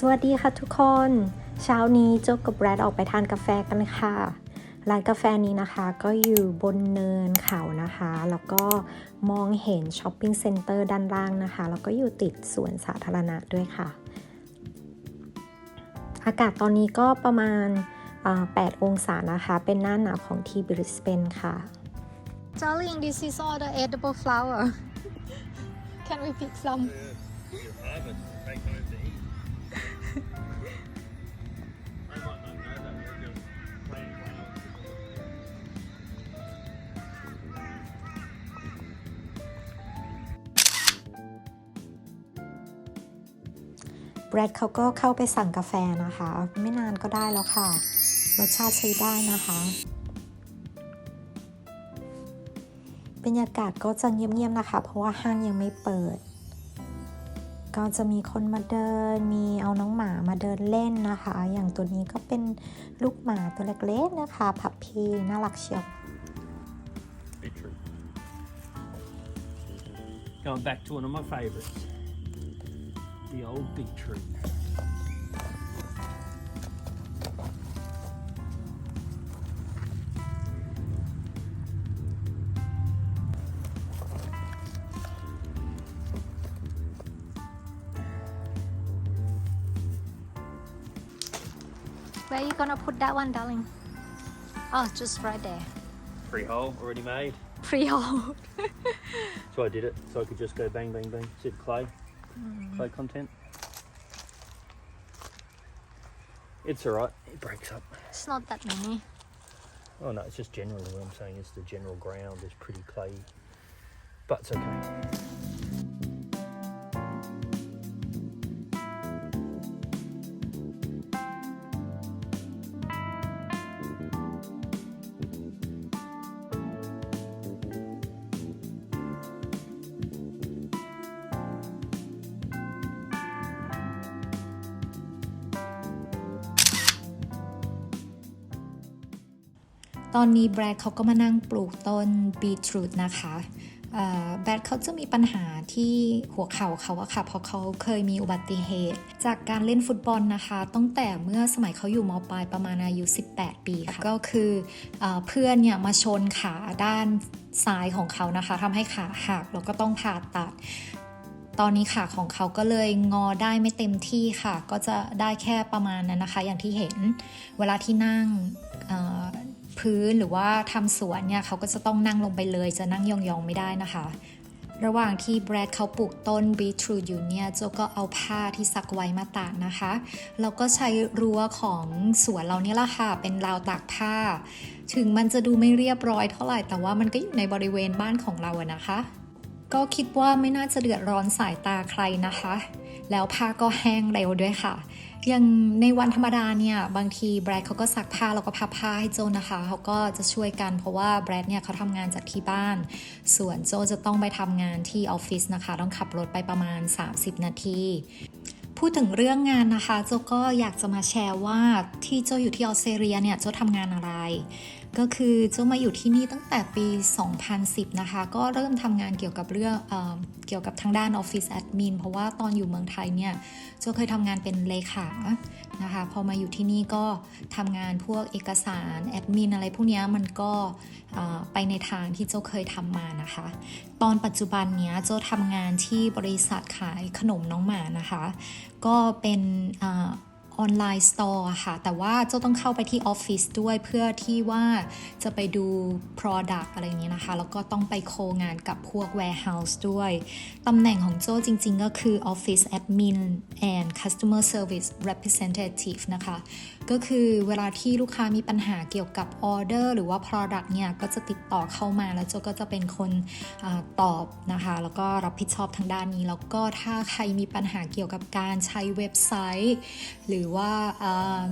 สวัสดีค่ะทุกคน เช้านี้โจ๊กกับแบรดออกไปทานกาแฟกันค่ะ ร้านกาแฟนี้นะคะก็อยู่บนเนินเขานะคะ แล้วก็มองเห็นช้อปปิ้งเซ็นเตอร์ด้านล่างนะคะ แล้วก็อยู่ติดสวนสาธารณะด้วยค่ะ อากาศตอนนี้ก็ประมาณอ่า8องศานะคะ เป็นหน้าหนาวของที่บริสเบนค่ะ Darling, this is all the edible flower. Can we pick some? แบรดเขาก็เข้าไปสั่งกาแฟนะคะ ไม่นานก็ได้แล้วค่ะ รสชาติใช้ได้นะคะ บรรยากาศก็จะเงียบๆนะคะ เพราะว่าห้างยังไม่เปิด ก็จะมีคนมาเดิน มีเอาน้องหมามาเดินเล่นนะคะ อย่างตัวนี้ก็เป็นลูกหมาตัวเล็กๆนะคะ พับพีน่ารักเชียว Going back to one of my favorites. The old beetroot. Where are you gonna put that one, darling? Oh, just right there. Free hole already made. Pre-hole. So I did it. So I could just go bang, bang, bang. See the clay? Clay content. It's alright. It breaks up. It's not that many. Oh no, it's just generally what I'm saying is the general ground is pretty clay. But it's okay. ตอนนี้แบรดเขาก็มานั่งปลูกต้นบีทรูทนะคะแบรดเขาจะมีปัญหาที่หัวเข่าเขาอะค่ะ เพราะเขาเคยมีอุบัติเหตุ จากการเล่นฟุตบอลนะคะตั้งแต่เมื่อสมัยเขาอยู่มปลายประมาณอายุ 18 ปีค่ะ ก็คือเอเพื่อนเนี่ยมาชนขาด้านซ้ายของเขานะคะทำให้ขาหักแล้วก็ต้องผ่าตัด ตอนนี้ขาของเขาก็เลยงอได้ไม่เต็มที่ค่ะ ก็จะได้แค่ประมาณนั้นนะคะ อย่างที่เห็นเวลาที่นั่ง พื้นหรือว่าทำสวนเนี่ยเขาก็จะต้องนั่งลงไปเลยจะนั่งยองๆไม่ได้นะคะ ระหว่างที่แบรดเขาปลูกต้นบีทรูอยู่เนี่ยโจก็เอาผ้าที่ซักไว้มาตากนะคะแล้วก็ใช้รั้วของสวนเราเนี่ยละค่ะเป็นราวตากผ้า ถึงมันจะดูไม่เรียบร้อยเท่าไหร่แต่ว่ามันก็อยู่ในบริเวณบ้านของเราอะนะคะ ก็คิดว่าไม่น่าจะเดือดร้อนสายตาใครนะคะ แล้วผ้าก็แห้งเร็วด้วยค่ะ อย่างในวันธรรมดาเนี่ยบางทีแบรดเขาก็ซักผ้าแล้วก็พับผ้าให้โจนะคะเขาก็จะช่วยกันเพราะว่าแบรดเนี่ยเขาทำงานจากที่บ้าน ส่วนโจจะต้องไปทำงานที่ออฟฟิศนะคะ ต้องขับรถไปประมาณ 30 นาทีพูดถึงเรื่องงานนะคะ โจก็อยากจะมาแชร์ว่าที่โจอยู่ที่ออสเตรเลียเนี่ยโจทำงานอะไร ก็คือโจมาอยู่ที่นี่ตั้งแต่ปี 2010 นะคะ ก็เริ่มทำงานเกี่ยวกับเรื่องเอเกี่ยวกับทางด้านออฟฟิศแอดมินเพราะว่าตอนอยู่เมืองไทยเนี่ยโจเคยทำงานเป็นเลขานะคะพอมาอยู่ที่นี่ก็ทำงานพวกเอกสารแอดมินอะไรพวกนี้มันก็ไปในทางที่โจเคยทำมานะคะ ตอนปัจจุบันเนี้ยโจทำงานที่บริษัทขายขนมน้องหมานะคะ ก็เป็น ออนไลน์สตอร์ค่ะ แต่ว่าเจ้าต้องเข้าไปที่ออฟฟิศด้วยเพื่อที่ว่าจะไปดู Product อะไรอย่างนี้นะคะ แล้วก็ต้องไปโคงานกับพวก Warehouse ด้วย ตำแหน่งของโจ้จริง ๆ ก็คือ Office Admin and Customer Service Representative นะคะ ก็คือเวลาที่ลูกค้ามีปัญหาเกี่ยวกับออเดอร์หรือว่า Product เนี่ย ก็จะติดต่อเข้ามาแล้วโจก็จะเป็นคนอตอบนะคะ แล้วก็รับผิดชอบทางด้านนี้ แล้วก็ถ้าใครมีปัญหาเกี่ยวกับการใช้เว็บไซต์ หรือว่า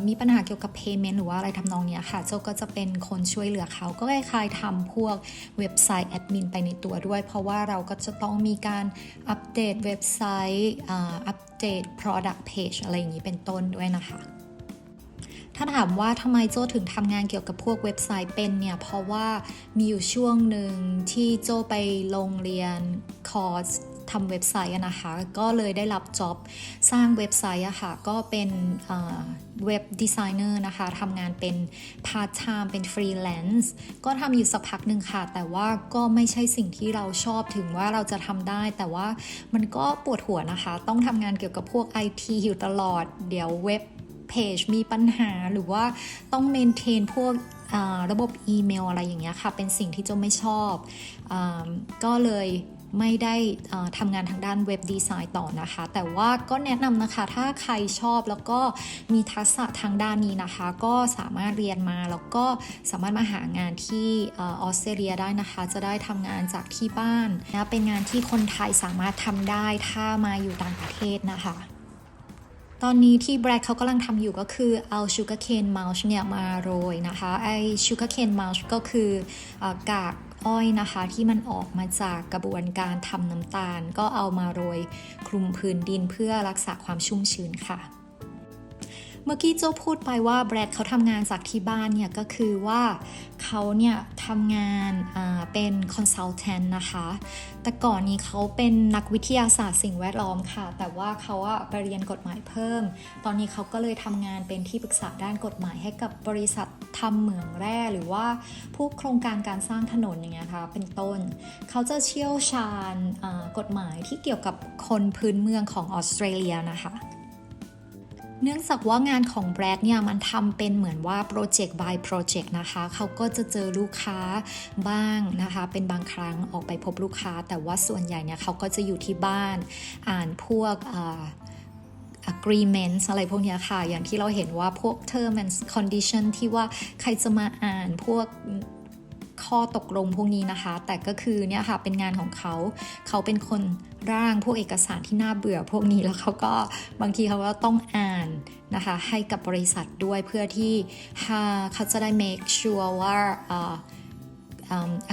มีปัญหาเกี่ยวกับ Payment หรือว่าอะไรทำนองเนี้ยค่ะโจก็จะเป็นคนช่วยเหลือเขาก็คล้ายๆทำพวกเว็บไซต์แอดมินไปในตัวด้วย เพราะว่าเราก็จะต้องมีการอัปเดตเว็บไซต์อัปเดต Product Page อะไรอย่างนี้เป็นต้นด้วยนะคะ ถ้าถามว่าทำไมโจถึงทำงานเกี่ยวกับพวกเว็บไซต์เป็นเนี่ย เพราะว่ามีอยู่ช่วงหนึ่งที่โจไปลงเรียนคอร์สทำเว็บไซต์นะคะ ก็เลยได้รับจ็อบสร้างเว็บไซต์อะค่ะ ก็เป็นเอ่อเว็บดีไซเนอร์นะคะทำงานเป็นพาร์ทไทม์เป็นฟรีแลนซ์ก็ทำอยู่สักพักหนึ่งค่ะ แต่ว่าก็ไม่ใช่สิ่งที่เราชอบถึงว่าเราจะทำได้ แต่ว่ามันก็ปวดหัวนะคะ ต้องทำงานเกี่ยวกับพวก IT อยู่ตลอด เดี๋ยวเว็บ เพจมีปัญหาหรือว่าต้องเมนเทนพวกระบบอีเมลอะไรอย่างเงี้ยค่ะ เป็นสิ่งที่เจ้าไม่ชอบอก็เลยไม่ได้ทำงานทางด้านเว็บดีไซน์ต่อนะคะ แต่ว่าก็แนะนำนะคะ ถ้าใครชอบแล้วก็มีทักษะทางด้านนี้นะคะ ก็สามารถเรียนมาแล้วก็สามารถมาหางานที่อออสเตรเลียได้นะคะ จะได้ทำงานจากที่บ้านนะเป็นงานที่คนไทยสามารถทำได้ถ้ามาอยู่ต่างประเทศนะคะ ตอนนี้ที่แบรดเขากำลังทำอยู่ก็คือเอาชูการ์เคนมัลช์เนี่ยมาโรยนะคะไอชูการ์เคนมัลช์ก็คือเออกากอ้อยนะคะที่มันออกมาจากกระบวนการทำน้ำตาล ก็เอามาโรยคลุมพื้นดินเพื่อรักษาความชุ่มชื้นค่ะ เมื่อกี้โจพูดไปว่าแบรดเขาทำงานจากที่บ้านเนี่ยก็คือว่าเขาเนี่ยทำงานเป็นคอนซัลแทนนะคะ แต่ก่อนนี้เขาเป็นนักวิทยาศาสตร์สิ่งแวดล้อมค่ะ แต่ว่าเขาอะไปเรียนกฎหมายเพิ่ม ตอนนี้เขาก็เลยทำงานเป็นที่ปรึกษาด้านกฎหมายให้กับบริษัททำเหมืองแร่หรือว่าพวกโครงการการสร้างถนนอย่างเงี้ยค่ะเป็นต้น เขาจะเชี่ยวชาญกฎหมายที่เกี่ยวกับคนพื้นเมืองของออสเตรเลียนะคะ เนื่องจากว่างานของแบรดเนี่ยมันทำเป็นเหมือนว่าโปรเจกต์ by โปรเจกต์นะคะ เขาก็จะเจอลูกค้าบ้างนะคะ เป็นบางครั้งออกไปพบลูกค้า แต่ว่าส่วนใหญ่เนี่ยเขาก็จะอยู่ที่บ้าน อ่านพวกอ่า agreements อะไรพวกนี้ค่ะ อย่างที่เราเห็นว่าพวก term and condition ที่ว่าใครจะมาอ่านพวก ข้อตกลงพวกนี้นะคะ แต่ก็คือเนี่ยค่ะเป็นงานของเขา เขาเป็นคนร่างพวกเอกสารที่น่าเบื่อพวกนี้แล้วเขาก็บางทีเขาก็ต้องอ่านนะคะให้กับบริษัทด้วยเพื่อที่เขาจะได้ make sure ว่า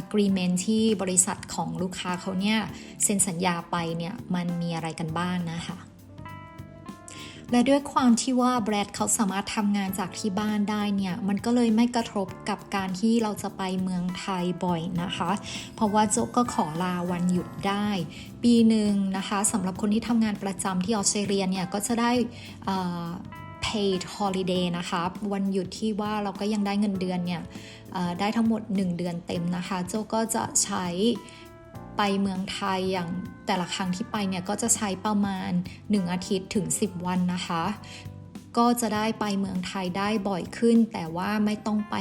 agreement ที่บริษัทของลูกค้าเขาเนี่ยเซ็นสัญญาไปเนี่ยมันมีอะไรกันบ้างนะคะ และด้วยความที่ว่าแบรดเขาสามารถทำงานจากที่บ้านได้เนี่ยมันก็เลยไม่กระทบกับการที่เราจะไปเมืองไทยบ่อยนะคะ เพราะว่าโจก็ขอลาวันหยุดได้ ปีหนึ่งนะคะสำหรับคนที่ทำงานประจำที่ออสเตรเลียเนี่ยก็จะได้ paid holiday นะคะ วันหยุดที่ว่าเราก็ยังได้เงินเดือนเนี่ยได้ทั้งหมด 1 เดือนเต็มนะคะ โจก็จะใช้ ไปเมืองไทยอย่างแต่ละครั้งที่ไปเนี่ยก็จะใช้ประมาณ 1 อาทิตย์ถึง 10 วันนะคะ ก็จะได้ไปเมืองไทยได้บ่อยขึ้น แต่ว่าไม่ต้องไป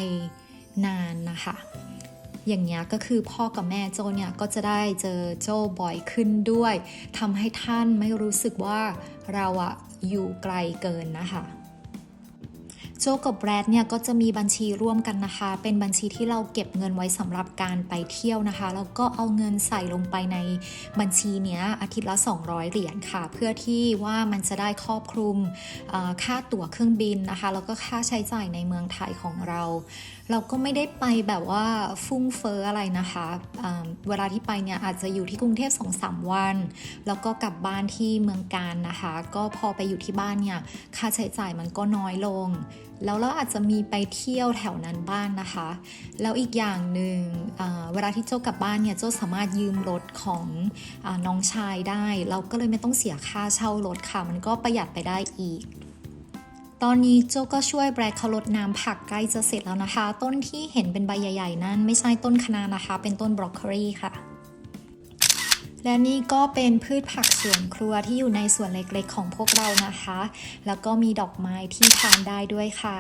นานนะคะ อย่างเงี้ก็คือพ่อกับแม่โจเนี่ยก็จะได้เจอโจบ่อยขึ้นด้วยทำให้ท่านไม่รู้สึกว่าเราอะอยู่ไกลเกินนะคะ โจกับแบรดเนี่ยก็จะมีบัญชีร่วมกันนะคะ เป็นบัญชีที่เราเก็บเงินไว้สำหรับการไปเที่ยวนะคะ แล้วก็เอาเงินใส่ลงไปในบัญชีเนี้ยอาทิตย์ละ 200 เหรียญค่ะ เพื่อที่ว่ามันจะได้ครอบคลุมค่าตั๋วเครื่องบินนะคะ แล้วก็ค่าใช้จ่ายในเมืองไทยของเรา เราก็ไม่ได้ไปแบบว่าฟุ่งเฟ้ออะไรนะคะเวลาที่ไปเนี่ยอาจจะอยู่ที่กรุงเทพ2-3วัน แล้วก็กลับบ้านที่เมืองการนะคะ ก็พอไปอยู่ที่บ้านเนี่ยค่าใช้จ่ายมันก็น้อยลง แล้วเราอาจจะมีไปเที่ยวแถวนั้นบ้างนะคะ แล้วอีกอย่างหนึ่งเวลาที่โจ้กลับบ้านเนี่ยโจ้สามารถยืมรถของอน้องชายได้ เราก็เลยไม่ต้องเสียค่าเช่ารถค่ะ มันก็ประหยัดไปได้อีกตอนนี้โจก็ช่วยแบรดเขาลดน้ำผักใกล้จะเสร็จแล้วนะคะ ต้นที่เห็นเป็นใบใหญ่ ๆ นั้นไม่ใช่ต้นคะน้านะคะ เป็นต้นบรอกโคลีค่ะ และนี่ก็เป็นพืชผักสวนครัวที่อยู่ในสวนเล็กๆ ของพวกเรานะคะ แล้วก็มีดอกไม้ที่ทานได้ด้วยค่ะ